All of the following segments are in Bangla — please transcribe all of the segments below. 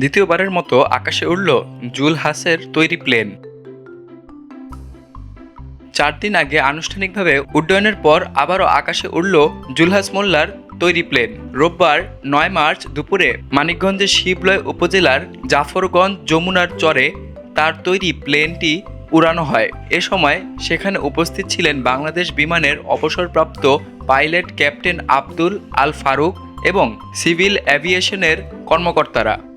দ্বিতীয়বারের মতো আকাশে উড়ল জুল হাসের তৈরি প্লেন। চার দিন আগে আনুষ্ঠানিকভাবে উড্ডয়নের পর আবারও আকাশে উড়ল জুলহাস মোল্লার তৈরি প্লেন। রোববার নয় মার্চ দুপুরে মানিকগঞ্জের শিবলয় উপজেলার জাফরগঞ্জ যমুনার চরে তার তৈরি প্লেনটি উড়ানো হয়। এ সময় সেখানে উপস্থিত ছিলেন বাংলাদেশ বিমানের অবসরপ্রাপ্ত পাইলট ক্যাপ্টেন আব্দুল আল ফারুক এবং সিভিল অ্যাভিয়েশনের কর্মকর্তারা।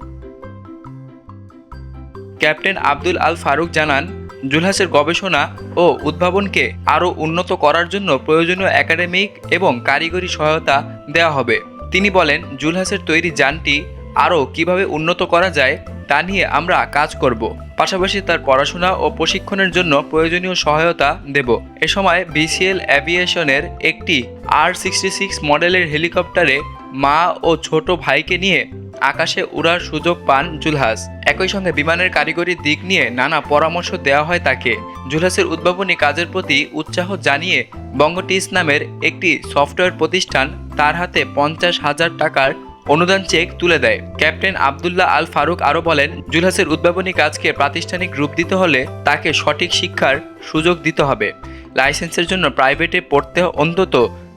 ক্যাপ্টেন আব্দুল আল ফারুক জানান, জুলহাসের গবেষণা ও উদ্ভাবনকে আরও উন্নত করার জন্য প্রয়োজনীয় একাডেমিক এবং কারিগরি সহায়তা দেওয়া হবে। তিনি বলেন, জুলহাসের তৈরি যানটি আরও কীভাবে উন্নত করা যায় তা নিয়ে আমরা কাজ করব। পাশাপাশি তার পড়াশোনা ও প্রশিক্ষণের জন্য প্রয়োজনীয় সহায়তা দেব। এ সময় বিসিএল অ্যাভিয়েশনের একটি আর সিক্সটি সিক্স মডেলের হেলিকপ্টারে মা ও ছোট ভাইকে নিয়ে আকাশে উড়ার সুযোগ পান জুলহাস। একই সঙ্গে বিমানের কারিগরি দিক নিয়ে নানা পরামর্শ দেওয়া হয় তাকে। জুলহাসের উদ্ভাবনী কাজের প্রতি উৎসাহ জানিয়ে বঙ্গটিস নামের একটি সফটওয়্যার প্রতিষ্ঠান তার হাতে পঞ্চাশ হাজার টাকার অনুদান চেক তুলে দেয়। ক্যাপ্টেন আবদুল্লাহ আল ফারুক আরও বলেন, জুলহাসের উদ্ভাবনী কাজকে প্রাতিষ্ঠানিক রূপ দিতে হলে তাকে সঠিক শিক্ষার সুযোগ দিতে হবে। লাইসেন্সের জন্য প্রাইভেটে পড়তে অন্তত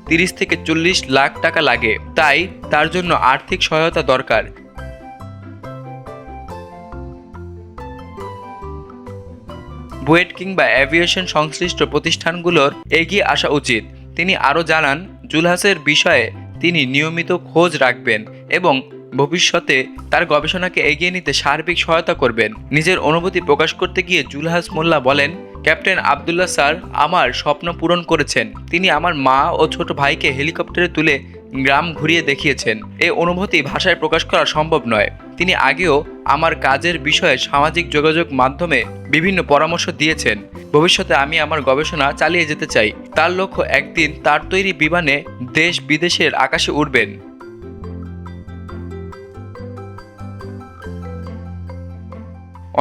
তিরিশ থেকে চল্লিশ লাখ টাকা লাগে। তাই তার জন্য আর্থিক সহায়তা দরকার। বুয়েট কিংবা অ্যাভিয়েশন সংশ্লিষ্ট প্রতিষ্ঠানগুলোর এগিয়ে আসা উচিত। তিনি আরও জানান, জুলহাসের বিষয়ে তিনি নিয়মিত খোঁজ রাখবেন এবং ভবিষ্যতে তার গবেষণাকে এগিয়ে নিতে সার্বিক সহায়তা করবেন। নিজের অনুভূতি প্রকাশ করতে গিয়ে জুলহাস মোল্লা বলেন ক্যাপ্টেন আবদুল্লাহ স্যার আমার স্বপ্ন পূরণ করেছেন। তিনি আমার মা ও ছোট ভাইকে হেলিকপ্টারে তুলে গ্রাম ঘুরিয়ে দেখিয়েছেন। এই অনুভূতি ভাষায় প্রকাশ করা সম্ভব নয়। তিনি আগেও আমার কাজের বিষয়ে সামাজিক যোগাযোগ মাধ্যমে বিভিন্ন পরামর্শ দিয়েছেন। ভবিষ্যতে আমি আমার গবেষণা চালিয়ে যেতে চাই। তার লক্ষ্য একদিন তার তৈরি বিমানে দেশ বিদেশের আকাশে উড়বেন।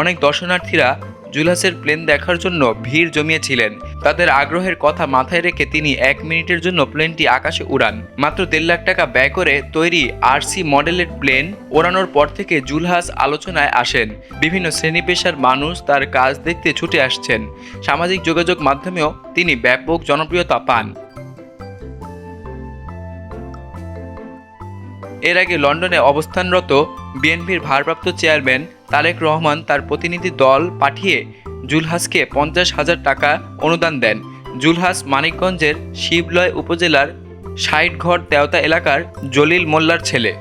অনেক দর্শনার্থীরা জুলহাসের প্লেন দেখার জন্য ভিড় জমিয়েছিলেন। তাদের আগ্রহের কথা মাথায় রেখে তিনি এক মিনিটের জন্য প্লেনটি আকাশে উড়ান। মাত্র দেড় লাখ টাকা ব্যয় করে তৈরি আরসি মডেলের প্লেন ওড়ানোর পর থেকে জুলহাস আলোচনায় আসেন। বিভিন্ন শ্রেণি পেশার মানুষ তার কাজ দেখতে ছুটে আসছেন। সামাজিক যোগাযোগ মাধ্যমেও তিনি ব্যাপক জনপ্রিয়তা পান। এর আগে লন্ডনে অবস্থানরত বিএনপির ভারপ্রাপ্ত চেয়ারম্যান তারেক রহমান তার প্রতিনিধি দল পাঠিয়ে জুলহাসকে পঞ্চাশ হাজার টাকা অনুদান দেন। জুলহাস মানিকগঞ্জের শিবলয় উপজেলার ষাটঘর তেওতা এলাকার জলিল মোল্লার ছেলে।